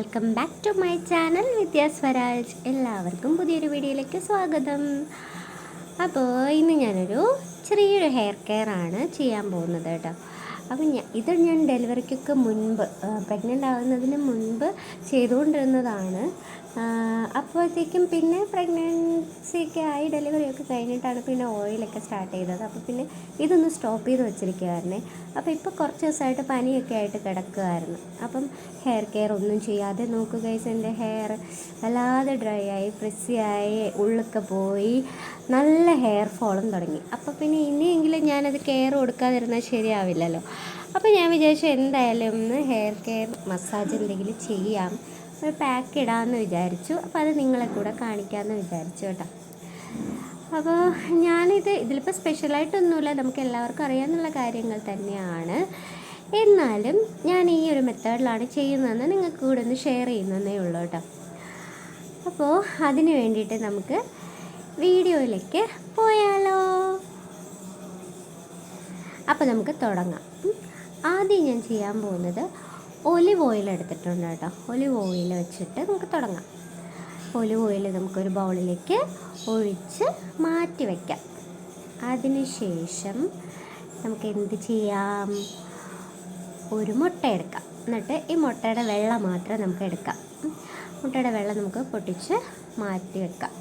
Welcome back to my channel Vidya Swaraj എല്ലാവർക്കും പുതിയൊരു വീഡിയോയിലേക്ക് സ്വാഗതം. അപ്പോൾ ഇന്ന് ഞാനൊരു ചെറിയൊരു ഹെയർ കെയർ ആണ് ചെയ്യാൻ പോകുന്നത് കേട്ടോ. അപ്പം ഞാൻ ഇത് ഞാൻ ഡെലിവറിക്കൊക്കെ മുൻപ് പ്രഗ്നന്റ് ആകുന്നതിന് മുൻപ് ചെയ്തുകൊണ്ടിരുന്നതാണ്. അപ്പോഴത്തേക്കും പിന്നെ പ്രഗ്നൻസിയൊക്കെ ആയി ഡെലിവറിയൊക്കെ കഴിഞ്ഞിട്ടാണ് പിന്നെ ഓയിലൊക്കെ സ്റ്റാർട്ട് ചെയ്തത്. അപ്പോൾ പിന്നെ ഇതൊന്ന് സ്റ്റോപ്പ് ചെയ്ത് വെച്ചിരിക്കുമായിരുന്നേ അപ്പോൾ ഇപ്പോൾ കുറച്ച് ദിവസമായിട്ട് പനിയൊക്കെ ആയിട്ട് കിടക്കുമായിരുന്നു അപ്പം ഹെയർ കെയർ ഒന്നും ചെയ്യാതെ നോക്കുക എന്റെ ഹെയർ വല്ലാതെ ഡ്രൈ ആയി ഫ്രിസി ആയി ഉള്ളൊക്കെ പോയി. നല്ല ഹെയർ ഫോളും തുടങ്ങി. അപ്പോൾ പിന്നെ ഇനിയെങ്കിലും ഞാനത് കെയർ കൊടുക്കാതിരുന്നാൽ ശരിയാവില്ലല്ലോ. അപ്പോൾ ഞാൻ വിചാരിച്ചു എന്തായാലും ഒന്ന് ഹെയർ കെയർ മസാജ് എന്തെങ്കിലും ചെയ്യാം. ഒരു പാക്ക് ഇടാമെന്ന് വിചാരിച്ചു. അപ്പോൾ അത് നിങ്ങളെ കൂടെ കാണിക്കാമെന്ന് വിചാരിച്ചു കേട്ടോ. അപ്പോൾ ഞാനിത് ഇതിലിപ്പോൾ സ്പെഷ്യലായിട്ടൊന്നുമില്ല. നമുക്ക് എല്ലാവർക്കും അറിയാവുന്ന കാര്യങ്ങൾ തന്നെയാണ്. എന്നാലും ഞാൻ ഈ ഒരു മെത്തേഡിലാണ് ചെയ്യുന്നതെന്ന് നിങ്ങൾക്ക് കൂടെ ഒന്ന് ഷെയർ ചെയ്യുന്നതേ ഉള്ളൂ കേട്ടോ. അപ്പോൾ അതിന് വേണ്ടിയിട്ട് നമുക്ക് വീഡിയോയിലേക്ക് പോയാലോ. അപ്പോൾ നമുക്ക് തുടങ്ങാം. ആദ്യം ഞാൻ ചെയ്യാൻ പോകുന്നത് ഒലിവ് ഓയിൽ എടുത്തിട്ടുണ്ട് കേട്ടോ. ഒലിവ് ഓയിൽ വെച്ചിട്ട് നമുക്ക് തുടങ്ങാം. ഒലിവ് ഓയിൽ നമുക്കൊരു ബൗളിലേക്ക് ഒഴിച്ച് മാറ്റി വയ്ക്കാം അതിനുശേഷം നമുക്ക് എന്ത് ചെയ്യാം? ഒരു മുട്ട എടുക്കാം. എന്നിട്ട് ഈ മുട്ടയുടെ വെള്ളം മാത്രം നമുക്ക് എടുക്കാം. മുട്ടയുടെ വെള്ളം നമുക്ക് പൊട്ടിച്ച് മാറ്റി വെക്കാം.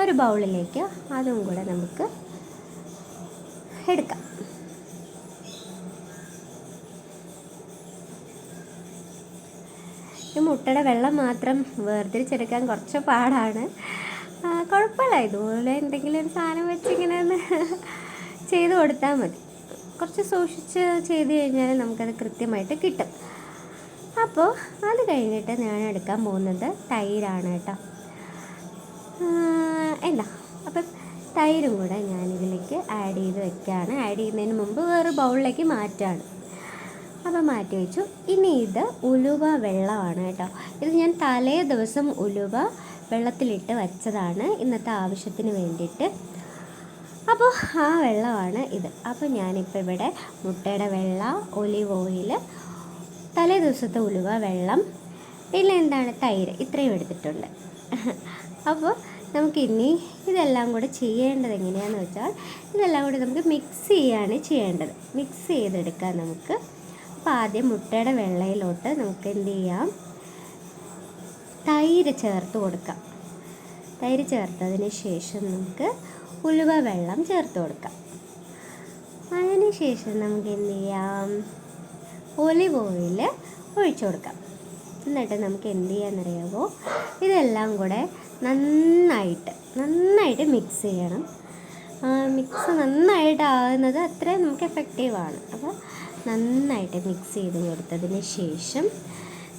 ഒരു ബൗളിലേക്ക് അതും കൂടെ നമുക്ക് എടുക്കാം. ഈ മുട്ടയുടെ വെള്ളം മാത്രം വേർതിരിച്ചെടുക്കാൻ കുറച്ച് പാടാണ്. കുഴപ്പമില്ല ഇതുപോലെ എന്തെങ്കിലും ഒരു സാധനം വെച്ചിങ്ങനെ ഒന്ന് ചെയ്ത് കൊടുത്താൽ മതി. കുറച്ച് സൂക്ഷിച്ച് ചെയ്ത് കഴിഞ്ഞാൽ നമുക്കത് കൃത്യമായിട്ട് കിട്ടും. അപ്പോൾ അത് കഴിഞ്ഞിട്ട് ഞാൻ എടുക്കാൻ പോകുന്നത് തൈരാണ് കേട്ടോ. എന്താ? അപ്പം തൈരും കൂടെ ഞാനിതിലേക്ക് ആഡ് ചെയ്ത് വെക്കുകയാണ് ആഡ് ചെയ്യുന്നതിന് മുമ്പ് വേറെ ബൗളിലേക്ക് മാറ്റാണ്. അപ്പോൾ മാറ്റി വെച്ചു. ഇനി ഇത് ഉലുവ വെള്ളമാണ് കേട്ടോ. ഇത് ഞാൻ തലേ ദിവസം ഉലുവ വെള്ളത്തിലിട്ട് വെച്ചതാണ് ഇന്നത്തെ ആവശ്യത്തിന് വേണ്ടിയിട്ട്. അപ്പോൾ ആ വെള്ളമാണ് ഇത്. അപ്പോൾ ഞാനിപ്പോൾ ഇവിടെ മുട്ടയുടെ വെള്ള ഒലിവ് ഓയിൽ തലേ ദിവസത്തെ ഉലുവ വെള്ളം പിന്നെ എന്താണ് തൈര് ഇത്രയും എടുത്തിട്ടുണ്ട്. അപ്പോൾ നമുക്കിനി ഇതെല്ലാം കൂടെ ചെയ്യേണ്ടത് എങ്ങനെയാണെന്ന് വെച്ചാൽ ഇതെല്ലാം കൂടി നമുക്ക് മിക്സ് ചെയ്യാണ് ചെയ്യേണ്ടത്. മിക്സ് ചെയ്തെടുക്കാം നമുക്ക്. അപ്പോൾ ആദ്യം മുട്ടയുടെ വെള്ളയിലോട്ട് നമുക്ക് എന്ത് ചെയ്യാം? തൈര് ചേർത്ത് കൊടുക്കാം. തൈര് ചേർത്തതിന് ശേഷം നമുക്ക് ഉലുവ വെള്ളം ചേർത്ത് കൊടുക്കാം. അതിന് ശേഷം നമുക്ക് എന്ത് ചെയ്യാം? ഒലിവ് ഓയിൽ ഒഴിച്ചു കൊടുക്കാം. എന്നിട്ട് നമുക്ക് എന്ത് ചെയ്യാമെന്നറിയാമോ ഇതെല്ലാം കൂടെ നന്നായിട്ട് നന്നായിട്ട് മിക്സ് ചെയ്യണം. മിക്സ് നന്നായിട്ട് ആകുന്നത് അത്രയും നമുക്ക് എഫക്റ്റീവാണ് അപ്പോൾ നന്നായിട്ട് മിക്സ് ചെയ്ത് കൊടുത്തതിന് ശേഷം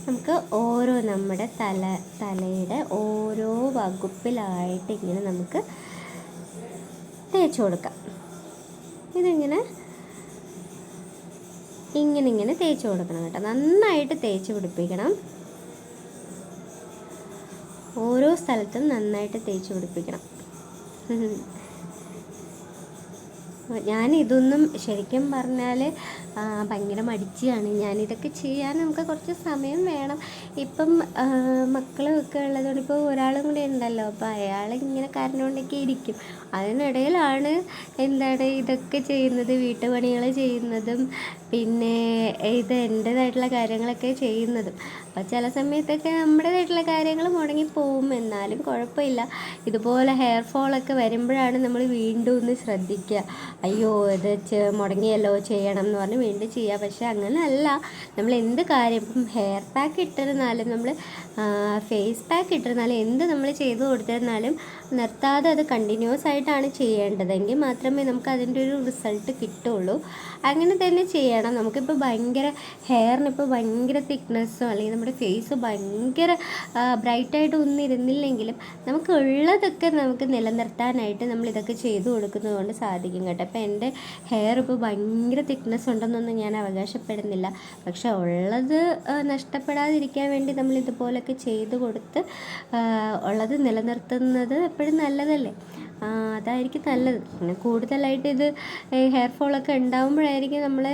നമുക്ക് ഓരോ നമ്മുടെ തല തലയുടെ ഓരോ വകുപ്പിലായിട്ട് ഇങ്ങനെ നമുക്ക് തേച്ച് കൊടുക്കാം. ഇതിങ്ങനെ ഇങ്ങനെ ഇങ്ങനെ തേച്ച് കൊടുക്കണം കേട്ടോ. നന്നായിട്ട് തേച്ച് പിടിപ്പിക്കണം. ഓരോ സ്ഥലത്തും നന്നായിട്ട് തേച്ച് പിടിപ്പിക്കണം. ഞാൻ ഇതൊന്നും ശരിക്കും പറഞ്ഞാൽ ഭയങ്കര മടിച്ചാണ്. ഞാനിതൊക്കെ ചെയ്യാൻ നമുക്ക് കുറച്ച് സമയം വേണം. ഇപ്പം മക്കളൊക്കെ ഉള്ളതുകൊണ്ട് ഇപ്പോൾ ഒരാളും കൂടി ഉണ്ടല്ലോ. അപ്പോൾ അയാൾ ഇങ്ങനെ കരഞ്ഞുകൊണ്ടൊക്കെ ഇരിക്കും. അതിനിടയിലാണ് എന്താണ് ഇതൊക്കെ ചെയ്യുന്നത് വീട്ടുപണികൾ ചെയ്യുന്നതും പിന്നെ ഇത് എന്റേതായിട്ടുള്ള കാര്യങ്ങളൊക്കെ ചെയ്യുന്നതും. അപ്പോൾ ചില സമയത്തൊക്കെ നമ്മുടേതായിട്ടുള്ള കാര്യങ്ങൾ മുടങ്ങി മുടങ്ങിപ്പോവും എന്നാലും കുഴപ്പമില്ല. ഇതുപോലെ ഹെയർ ഫോളൊക്കെ വരുമ്പോഴാണ് നമ്മൾ വീണ്ടും ഒന്ന് ശ്രദ്ധിക്കുക. അയ്യോ ഇത് മുടങ്ങിയല്ലോ ചെയ്യണം എന്ന് പറഞ്ഞ് വീണ്ടും ചെയ്യുക. പക്ഷെ അങ്ങനെയല്ല. നമ്മൾ എന്ത് കാര്യം ഇപ്പം ഹെയർ പാക്ക് ഇട്ടിരുന്നാലും നമ്മൾ ഫേസ് പാക്ക് ഇട്ടിരുന്നാലും എന്ത് നമ്മൾ ചെയ്തു കൊടുത്തിരുന്നാലും നിർത്താതെ അത് കണ്ടിന്യൂസ് ആയിട്ടാണ് ചെയ്യേണ്ടതെങ്കിൽ മാത്രമേ നമുക്ക് അതിന്റെ ഒരു റിസൾട്ട് കിട്ടുള്ളൂ. അങ്ങനെ തന്നെ ചെയ്യണം. നമുക്കിപ്പോൾ ഭയങ്കര ഹെയറിനിപ്പോൾ ഭയങ്കര തിക്നെസ്സോ അല്ലെങ്കിൽ നമ്മുടെ ഫേസ് ഭയങ്കര ബ്രൈറ്റായിട്ട് ഒന്നും ഇരുന്നില്ലെങ്കിലും നമുക്ക് ഉള്ളതൊക്കെ നമുക്ക് നിലനിർത്താനായിട്ട് നമ്മൾ ഇതൊക്കെ ചെയ്തു കൊടുക്കുന്നത് കൊണ്ട് സാധിക്കും കേട്ടോ. അപ്പോൾ എന്റെ ഹെയർ ഇപ്പോൾ ഭയങ്കര തിക്നെസ് ഉണ്ടെന്നൊന്നും ഞാൻ അവകാശപ്പെടുന്നില്ല. പക്ഷെ ഉള്ളത് നഷ്ടപ്പെടാതിരിക്കാൻ വേണ്ടി നമ്മൾ ഇതുപോലൊക്കെ ചെയ്തു കൊടുത്ത് ഉള്ളത് നിലനിർത്തുന്നത് എപ്പോഴും നല്ലതല്ലേ? അതായിരിക്കും നല്ലത്. പിന്നെ കൂടുതലായിട്ട് ഇത് ഹെയർ ഫോളൊക്കെ ഉണ്ടാകുമ്പോഴായിരിക്കും നമ്മൾ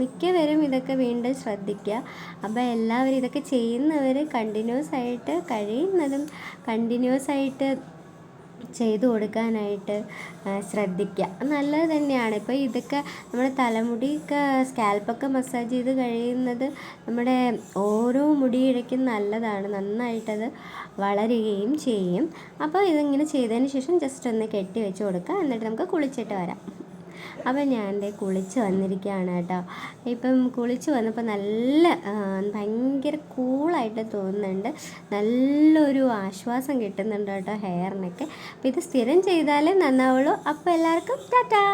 മിക്കവരും ഇതൊക്കെ വീണ്ടും ശ്രദ്ധിക്കുക. അപ്പോൾ എല്ലാവരും ഇതൊക്കെ ചെയ്യുന്നവർ കണ്ടിന്യൂസ് ആയിട്ട് കഴിയുന്നതും കണ്ടിന്യൂസ് ആയിട്ട് ചെയ്തു കൊടുക്കാനായിട്ട് ശ്രദ്ധിക്കുക നല്ലത് തന്നെയാണ്. ഇപ്പോൾ ഇതൊക്കെ നമ്മുടെ തലമുടിയൊക്കെ സ്കാൽപ്പൊക്കെ മസാജ് ചെയ്ത് കഴിയുന്നത് നമ്മുടെ ഓരോ മുടിയിഴയ്ക്കും നല്ലതാണ്. നന്നായിട്ടത് വളരുകയും ചെയ്യും. അപ്പോൾ ഇതിങ്ങനെ ചെയ്തതിന് ശേഷം ജസ്റ്റ് ഒന്ന് കെട്ടി വെച്ച് കൊടുക്കുക എന്നിട്ട് നമുക്ക് കുളിച്ചിട്ട് വരാം. അപ്പം ഞാൻ എന്റെ കുളിച്ച് വന്നിരിക്കുകയാണ് കേട്ടോ. ഇപ്പം കുളിച്ച് വന്നപ്പോൾ നല്ല ഭയങ്കര കൂളായിട്ട് തോന്നുന്നുണ്ട്. നല്ലൊരു ആശ്വാസം കിട്ടുന്നുണ്ട് കേട്ടോ ഹെയറിനൊക്കെ. അപ്പോൾ ഇത് സ്ഥിരം ചെയ്താലേ നന്നാവുള്ളൂ. അപ്പോൾ എല്ലാവർക്കും ടാറ്റാ!